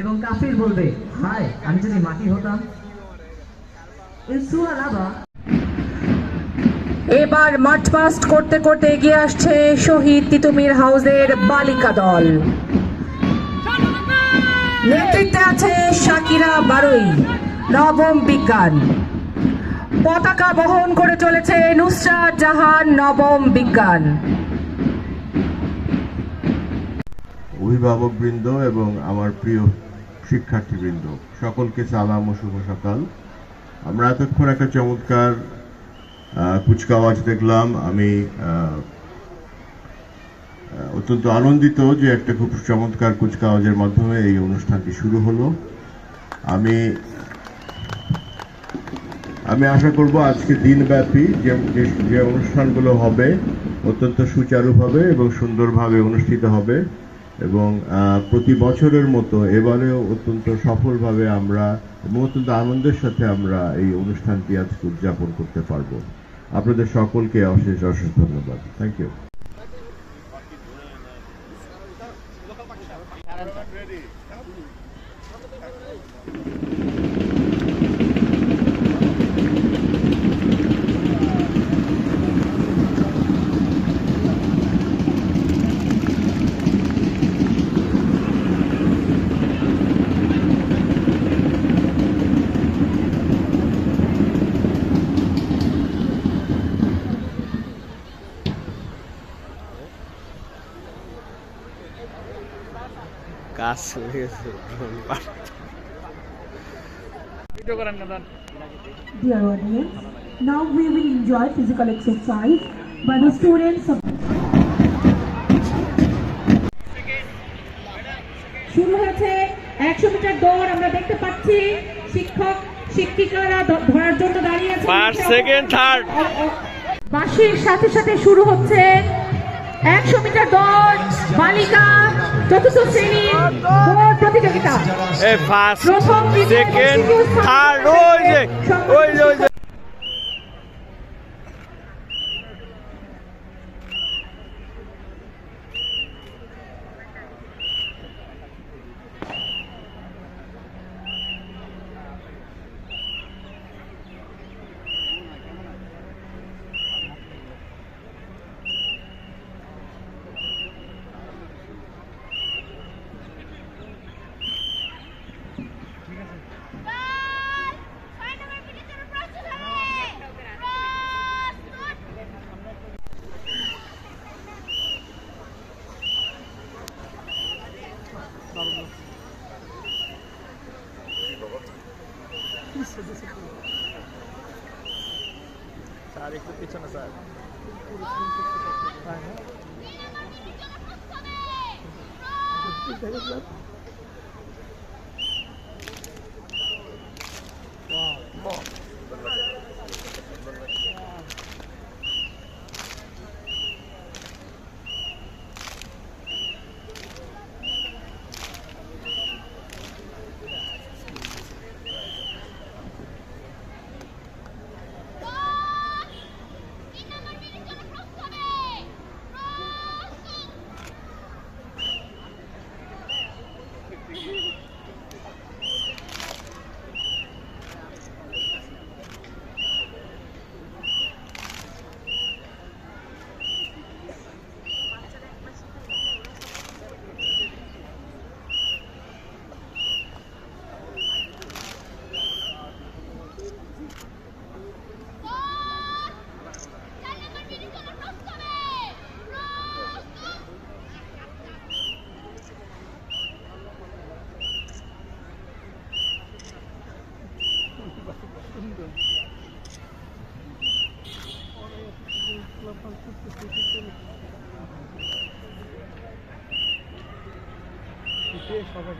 এবং কাফির বলবে, হায়, আমি যদি মাটি হতাম? এবার মাঠ পাস্ট করতে করতে এগিয়ে আসছে শহীদ তিতুমির হাউসের বালিকা দল। নেতৃত্বে আছে শাকিরা বারুই, নবম বিজ্ঞান। পতাকা বহন করে চলেছে নুসরাত জাহান নবম বিজ্ঞান। অভিভাবকবৃন্দ এবং আমার প্রিয় শিক্ষার্থীবৃন্দ, সকলকে সালাম ও শুভ সকাল। আমরা এতক্ষণ একটা চমৎকার কুচকাওয়াজ দেখলাম। আমি অত্যন্ত আনন্দিত যে একটা খুব চমৎকার কুচকাওয়াজের মাধ্যমে এই অনুষ্ঠানটি শুরু হলো। আমি আমি আশা করব আজকে দিনব্যাপী যে- যে অনুষ্ঠানগুলো হবে অত্যন্ত সুচারুভাবে এবং সুন্দরভাবে অনুষ্ঠিত হবে। এবং প্রতি বছরের মতো এবারেও অত্যন্ত সফলভাবে আমরা এবং অত্যন্ত আনন্দের সাথে আমরা এই অনুষ্ঠানটি আজকে উদযাপন করতে পারব। আপনাদের সকলকে অশেষ অশেষ ধন্যবাদ। থ্যাংক ইউ কাজ চলে গেছে Dear audience, now we will enjoy physical exercise by the students of শুরু হয়েছে একশো মিটার দৌড় আমরা দেখতে পাচ্ছি শিক্ষক শিক্ষিকারা ধরার জন্য দাঁড়িয়ে আছে ফার্স্ট সেকেন্ড থার্ড বাঁশির সাথে সাথে শুরু হচ্ছে একশো মিটার দৌড় বালিকা চতুর্থ শ্রেণির দৌড় প্রতিযোগিতা। প্রথম second third Çareklik geçemez abi. Aynen. সবাই